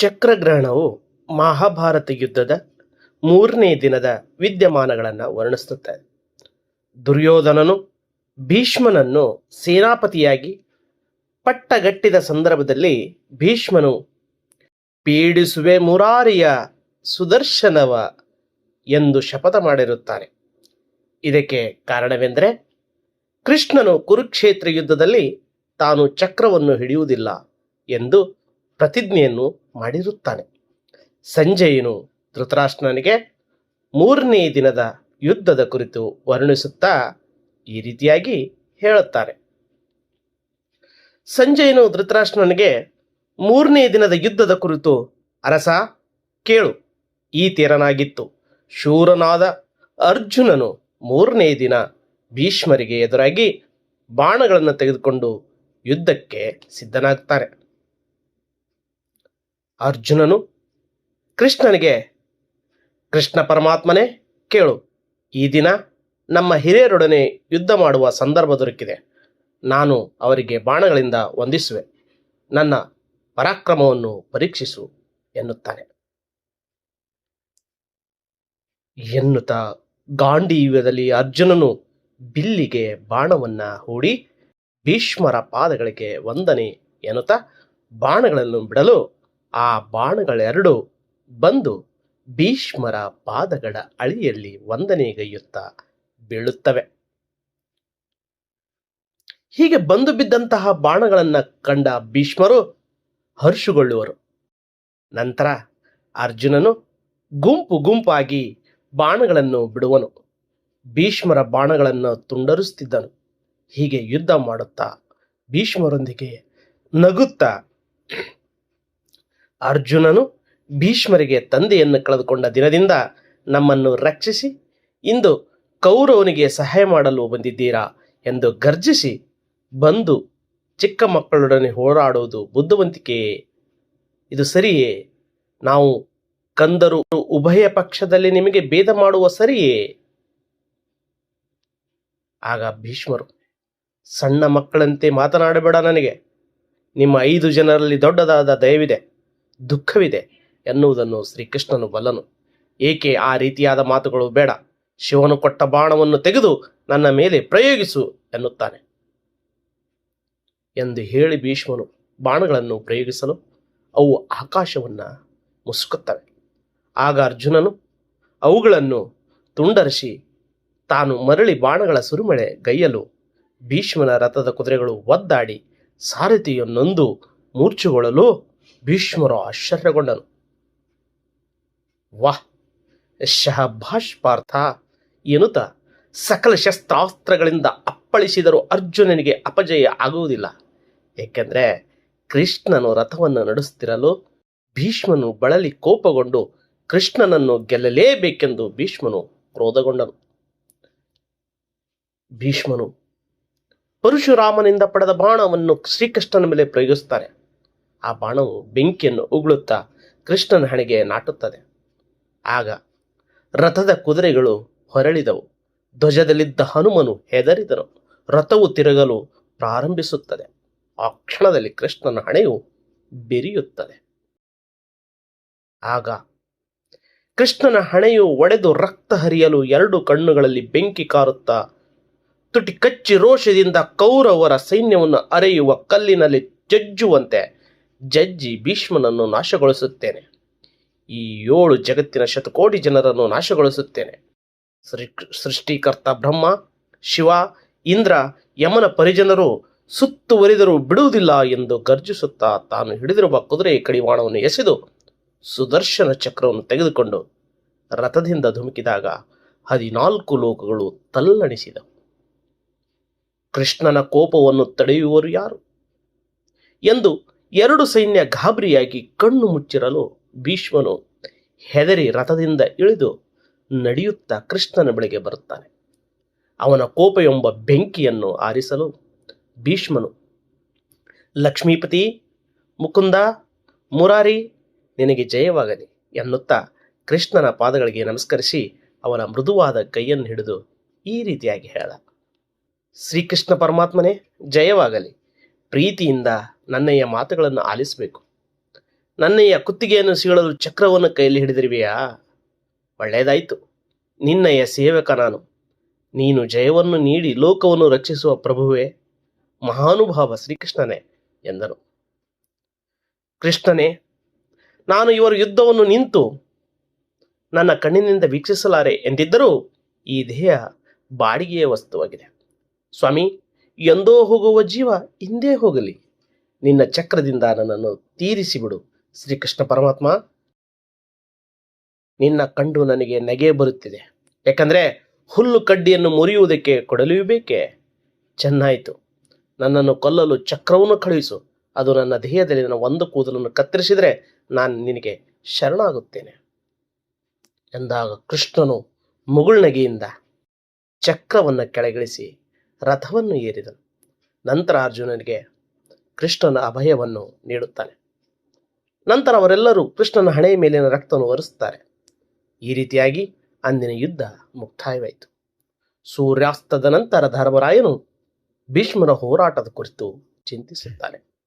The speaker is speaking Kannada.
ಚಕ್ರಗ್ರಹಣವು ಮಹಾಭಾರತ ಯುದ್ಧದ ಮೂರನೇ ದಿನದ ವಿದ್ಯಮಾನಗಳನ್ನು ವರ್ಣಿಸುತ್ತದೆ ದುರ್ಯೋಧನನು ಭೀಷ್ಮನನ್ನು ಸೇನಾಪತಿಯಾಗಿ ಪಟ್ಟಗಟ್ಟಿದ ಸಂದರ್ಭದಲ್ಲಿ ಭೀಷ್ಮನು ಪೀಡಿಸುವೆ ಮುರಾರಿಯ ಸುದರ್ಶನವ ಎಂದು ಶಪಥ ಮಾಡಿರುತ್ತಾನೆ ಇದಕ್ಕೆ ಕಾರಣವೆಂದರೆ ಕೃಷ್ಣನು ಕುರುಕ್ಷೇತ್ರ ಯುದ್ಧದಲ್ಲಿ ತಾನು ಚಕ್ರವನ್ನು ಹಿಡಿಯುವುದಿಲ್ಲ ಎಂದು ಪ್ರತಿಜ್ಞೆಯನ್ನು ಮಾಡಿರುತ್ತಾನೆ. ಸಂಜಯನು ಧೃತರಾಷ್ಟ್ರನಿಗೆ ಮೂರನೇ ದಿನದ ಯುದ್ಧದ ಕುರಿತು ವರ್ಣಿಸುತ್ತಾ ಈ ರೀತಿಯಾಗಿ ಹೇಳುತ್ತಾರೆ. ಸಂಜಯನು ಧೃತರಾಷ್ಟ್ರನಿಗೆ ಮೂರನೇ ದಿನದ ಯುದ್ಧದ ಕುರಿತು ಅರಸ ಕೇಳು. ಈ ತೀರನಾಗಿತ್ತು. ಶೂರನಾದ ಅರ್ಜುನನು ಮೂರನೇ ದಿನ ಭೀಷ್ಮರಿಗೆ ಎದುರಾಗಿ ಬಾಣಗಳನ್ನು ತೆಗೆದುಕೊಂಡು ಯುದ್ಧಕ್ಕೆ ಸಿದ್ಧನಾಗ್ತಾನೆ ಅರ್ಜುನನು ಕೃಷ್ಣನಿಗೆ, ಕೃಷ್ಣ ಪರಮಾತ್ಮನೇ, ಕೇಳು. ಈ ದಿನ ನಮ್ಮ ಹಿರಿಯರೊಡನೆ ಯುದ್ಧ ಮಾಡುವ ಸಂದರ್ಭ ದೊರಕಿದೆ. ನಾನು ಅವರಿಗೆ ಬಾಣಗಳಿಂದ ವಂದಿಸುವೆ. ನನ್ನ ಪರಾಕ್ರಮವನ್ನು ಪರೀಕ್ಷಿಸು, ಎನ್ನುತ್ತಾನೆ. ಎನ್ನುತ್ತಾ ಗಾಂಡೀವ್ಯದಲ್ಲಿ ಅರ್ಜುನನು ಬಿಲ್ಲಿಗೆ ಬಾಣವನ್ನ ಹೂಡಿ ಭೀಷ್ಮರ ಪಾದಗಳಿಗೆ ವಂದನೆ ಎನ್ನುತ್ತಾ ಬಾಣಗಳನ್ನು ಬಿಡಲು ಆ ಬಾಣಗಳೆರಡು ಬಂದು ಭೀಷ್ಮರ ಪಾದಗಳ ಅಳಿಯಲ್ಲಿ ವಂದನೆಗೈಯುತ್ತಾ ಬೀಳುತ್ತವೆ. ಹೀಗೆ ಬಂದು ಬಿದ್ದಂತಹ ಬಾಣಗಳನ್ನ ಕಂಡ ಭೀಷ್ಮರು ಹರ್ಷುಗೊಳ್ಳುವರು. ನಂತರ ಅರ್ಜುನನು ಗುಂಪು ಗುಂಪಾಗಿ ಬಾಣಗಳನ್ನು ಬಿಡುವನು. ಭೀಷ್ಮರ ಬಾಣಗಳನ್ನು ತುಂಡರಿಸುತ್ತಿದ್ದನು ಹೀಗೆ ಯುದ್ಧ ಮಾಡುತ್ತಾ ಭೀಷ್ಮರೊಂದಿಗೆ ನಗುತ್ತಾ ಅರ್ಜುನನು ಭೀಷ್ಮರಿಗೆ ತಂದೆಯನ್ನು ಕಳೆದುಕೊಂಡ ದಿನದಿಂದ ನಮ್ಮನ್ನು ರಕ್ಷಿಸಿ ಇಂದು ಕೌರವನಿಗೆ ಸಹಾಯ ಮಾಡಲು ಬಂದಿದ್ದೀರಾ ಎಂದು ಗರ್ಜಿಸಿ ಬಂದು ಚಿಕ್ಕ ಮಕ್ಕಳೊಡನೆ ಹೋರಾಡುವುದು ಬುದ್ಧಿವಂತಿಕೆಯೇ ಇದು ಸರಿಯೇ? ನಾವು ಕಂದರು ಉಭಯ ಪಕ್ಷದಲ್ಲಿ ನಿಮಗೆ ಭೇದ ಮಾಡುವ ಸರಿಯೇ? ಆಗ ಭೀಷ್ಮರು, ಸಣ್ಣ ಮಕ್ಕಳಂತೆ ಮಾತನಾಡಬೇಡ ನನಗೆ. ನಿಮ್ಮ ಐದು ಜನರಲ್ಲಿ ದೊಡ್ಡದಾದ ದಯವಿದೆ. ದುಃಖವಿದೆ ಎನ್ನುವುದನ್ನು ಶ್ರೀಕೃಷ್ಣನು ಬಲ್ಲನು. ಏಕೆ ಆ ರೀತಿಯಾದ ಮಾತುಗಳು ಬೇಡ. ಶಿವನು ಕೊಟ್ಟ ಬಾಣವನ್ನು ತೆಗೆದು ನನ್ನ ಮೇಲೆ ಪ್ರಯೋಗಿಸು ಎನ್ನುತ್ತಾನೆ. ಎಂದು ಹೇಳಿ ಭೀಷ್ಮನು ಬಾಣಗಳನ್ನು ಪ್ರಯೋಗಿಸಲು ಅವು ಆಕಾಶವನ್ನು ಮುಸುಕುತ್ತವೆ. ಆಗ ಅರ್ಜುನನು ಅವುಗಳನ್ನು ತುಂಡರಿಸಿ ತಾನು ಮರಳಿ ಬಾಣಗಳ ಸುರುಮಳೆ ಗೈಯಲು ಭೀಷ್ಮನ ರಥದ ಕುದುರೆಗಳು ಒದ್ದಾಡಿ ಸಾರಥಿಯನ್ನೊಂದು ಮೂರ್ಛೆಗೊಳ್ಳಲು ಭೀಷ್ಮರು ಆಶ್ಚರ್ಯಗೊಂಡನು ವಾಹ್ ಶಹಭಾಷ್ ಪಾರ್ಥ ಎನ್ನುತ್ತ ಸಕಲ ಶಸ್ತ್ರಾಸ್ತ್ರಗಳಿಂದ ಅಪ್ಪಳಿಸಿದರೂ ಅರ್ಜುನನಿಗೆ ಅಪಜಯ ಆಗುವುದಿಲ್ಲ. ಏಕೆಂದರೆ ಕೃಷ್ಣನು ರಥವನ್ನು ನಡೆಸುತ್ತಿರಲು ಭೀಷ್ಮನು ಬಳಲಿ ಕೋಪಗೊಂಡು ಕೃಷ್ಣನನ್ನು ಗೆಲ್ಲಲೇಬೇಕೆಂದು ಭೀಷ್ಮನು ಕ್ರೋಧಗೊಂಡನು. ಭೀಷ್ಮನು ಪರಶುರಾಮನಿಂದ ಪಡೆದ ಬಾಣವನ್ನು ಶ್ರೀಕೃಷ್ಣನ ಮೇಲೆ ಪ್ರಯೋಗಿಸುತ್ತಾನೆ ಆ ಬಾಣವು ಬೆಂಕಿಯನ್ನು ಉಗುಳುತ್ತಾ ಕೃಷ್ಣನ ಹಣೆಗೆ ನಾಟುತ್ತದೆ. ಆಗ ರಥದ ಕುದುರೆಗಳು ಹೊರಳಿದವು. ಧ್ವಜದಲ್ಲಿದ್ದ ಹನುಮನು ಹೆದರಿದನು. ರಥವು ತಿರುಗಲು ಪ್ರಾರಂಭಿಸುತ್ತದೆ. ಆ ಕ್ಷಣದಲ್ಲಿ ಕೃಷ್ಣನ ಹಣೆಯು ಬಿರಿಯುತ್ತದೆ. ಆಗ ಕೃಷ್ಣನ ಹಣೆಯು ಒಡೆದು ರಕ್ತ ಹರಿಯಲು ಎರಡು ಕಣ್ಣುಗಳಲ್ಲಿ ಬೆಂಕಿ ಕಾರುತ್ತಾ ತುಟಿ ಕಚ್ಚಿ ರೋಷದಿಂದ ಕೌರವರ ಸೈನ್ಯವನ್ನು ಅರೆಯುವ ಕಲ್ಲಿನಲ್ಲಿ ಜಜ್ಜುವಂತೆ ಜಜ್ಜಿ ಭೀಷ್ಮನನ್ನು ನಾಶಗೊಳಿಸುತ್ತೇನೆ. ಈ ಏಳು ಜಗತ್ತಿನ ಶತಕೋಟಿ ಜನರನ್ನು ನಾಶಗೊಳಿಸುತ್ತೇನೆ. ಸೃಷ್ಟಿಕರ್ತ ಬ್ರಹ್ಮ, ಶಿವ, ಇಂದ್ರ, ಯಮನ ಪರಿಜನರು ಸುತ್ತುವರಿದರೂ ಬಿಡುವುದಿಲ್ಲ ಎಂದು ಗರ್ಜಿಸುತ್ತಾ ತಾನು ಹಿಡಿದಿರುವ ಕುದುರೆ ಕಡಿವಾಣವನ್ನು ಎಸೆದು ಸುದರ್ಶನ ಚಕ್ರವನ್ನು ತೆಗೆದುಕೊಂಡು ರಥದಿಂದ ಧುಮುಕಿದಾಗ ಹದಿನಾಲ್ಕು ಲೋಕಗಳು ತಲ್ಲಣಿಸಿದವು. ಕೃಷ್ಣನ ಕೋಪವನ್ನು ತಡೆಯುವರು ಯಾರು? ಎಂದು ಎರಡು ಸೈನ್ಯ ಗಾಬರಿಯಾಗಿ ಕಣ್ಣು ಮುಚ್ಚಿರಲು ಭೀಷ್ಮನು ಹೆದರಿ ರಥದಿಂದ ಇಳಿದು ನಡೆಯುತ್ತಾ ಕೃಷ್ಣನ ಬಳಿಗೆ ಬರುತ್ತಾನೆ. ಅವನ ಕೋಪ ಎಂಬ ಬೆಂಕಿಯನ್ನು ಆರಿಸಲು ಭೀಷ್ಮನು, ಲಕ್ಷ್ಮೀಪತಿ, ಮುಕುಂದ, ಮುರಾರಿ, ನಿನಗೆ ಜಯವಾಗಲಿ ಎನ್ನುತ್ತಾ ಕೃಷ್ಣನ ಪಾದಗಳಿಗೆ ನಮಸ್ಕರಿಸಿ ಅವನ ಮೃದುವಾದ ಕೈಯನ್ನು ಹಿಡಿದು ಈ ರೀತಿಯಾಗಿ ಹೇಳ, ಶ್ರೀಕೃಷ್ಣ ಪರಮಾತ್ಮನೇ, ಜಯವಾಗಲಿ. ಪ್ರೀತಿಯಿಂದ ನನ್ನಯ್ಯ ಮಾತುಗಳನ್ನು ಆಲಿಸಬೇಕು. ನನ್ನಯ್ಯ ಕುತ್ತಿಗೆಯನ್ನು ಸೀಳಲು ಚಕ್ರವನ್ನು ಕೈಯಲ್ಲಿ ಹಿಡಿದಿರುವೆಯಾ? ಒಳ್ಳೆಯದಾಯಿತು. ನಿನ್ನಯ್ಯ ಸೇವಕ ನಾನು. ನೀನು ಜಯವನ್ನು ನೀಡಿ ಲೋಕವನ್ನು ರಕ್ಷಿಸುವ ಪ್ರಭುವೇ, ಮಹಾನುಭಾವ ಶ್ರೀಕೃಷ್ಣನೇ ಎಂದನು. ಕೃಷ್ಣನೇ, ನಾನು ಇವರ ಯುದ್ಧವನ್ನು ನಿಂತು ನನ್ನ ಕಣ್ಣಿನಿಂದ ವೀಕ್ಷಿಸಲಾರೆ ಎಂದಿದ್ದರೂ ಈ ದೇಹ ಬಾಡಿಗೆಯ ವಸ್ತುವಾಗಿದೆ. ಸ್ವಾಮಿ, ಎಂದೋ ಹೋಗುವ ಜೀವ ಹಿಂದೆ ಹೋಗಲಿ. ನಿನ್ನ ಚಕ್ರದಿಂದ ನನ್ನನ್ನು ತೀರಿಸಿಬಿಡು. ಶ್ರೀಕೃಷ್ಣ ಪರಮಾತ್ಮ, ನಿನ್ನ ಕಂಡು ನನಗೆ ನಗೆ ಬರುತ್ತಿದೆ. ಯಾಕಂದ್ರೆ ಹುಲ್ಲು ಕಡ್ಡಿಯನ್ನು ಮುರಿಯುವುದಕ್ಕೆ ಕೊಡಲಿಯೂ ಬೇಕೇ? ಚೆನ್ನಾಯಿತು. ನನ್ನನ್ನು ಕೊಲ್ಲಲು ಚಕ್ರವನ್ನು ಕಳುಹಿಸು. ಅದು ನನ್ನ ದೇಹದಲ್ಲಿ ನನ್ನ ಒಂದು ಕೂದಲನ್ನು ಕತ್ತರಿಸಿದರೆ ನಾನು ನಿನಗೆ ಶರಣಾಗುತ್ತೇನೆ. ಎಂದಾಗ ಕೃಷ್ಣನು ಮುಗುಳ್ನಗೆಯಿಂದ ಚಕ್ರವನ್ನು ಕೆಳಗಿಳಿಸಿ ರಥವನ್ನು ಏರಿದನು. ನಂತರ ಅರ್ಜುನನಿಗೆ ಕೃಷ್ಣನ ಅಭಯವನ್ನು ನೀಡುತ್ತಾನೆ. ನಂತರ ಅವರೆಲ್ಲರೂ ಕೃಷ್ಣನ ಹಣೆಯ ಮೇಲಿನ ರಕ್ತವನ್ನು ಒರೆಸುತ್ತಾರೆ. ಈ ರೀತಿಯಾಗಿ ಅಂದಿನ ಯುದ್ಧ ಮುಕ್ತಾಯವಾಯಿತು. ಸೂರ್ಯಾಸ್ತದ ನಂತರ ಧರ್ಮರಾಯನು ಭೀಷ್ಮರ ಹೋರಾಟದ ಕುರಿತು ಚಿಂತಿಸುತ್ತಾನೆ.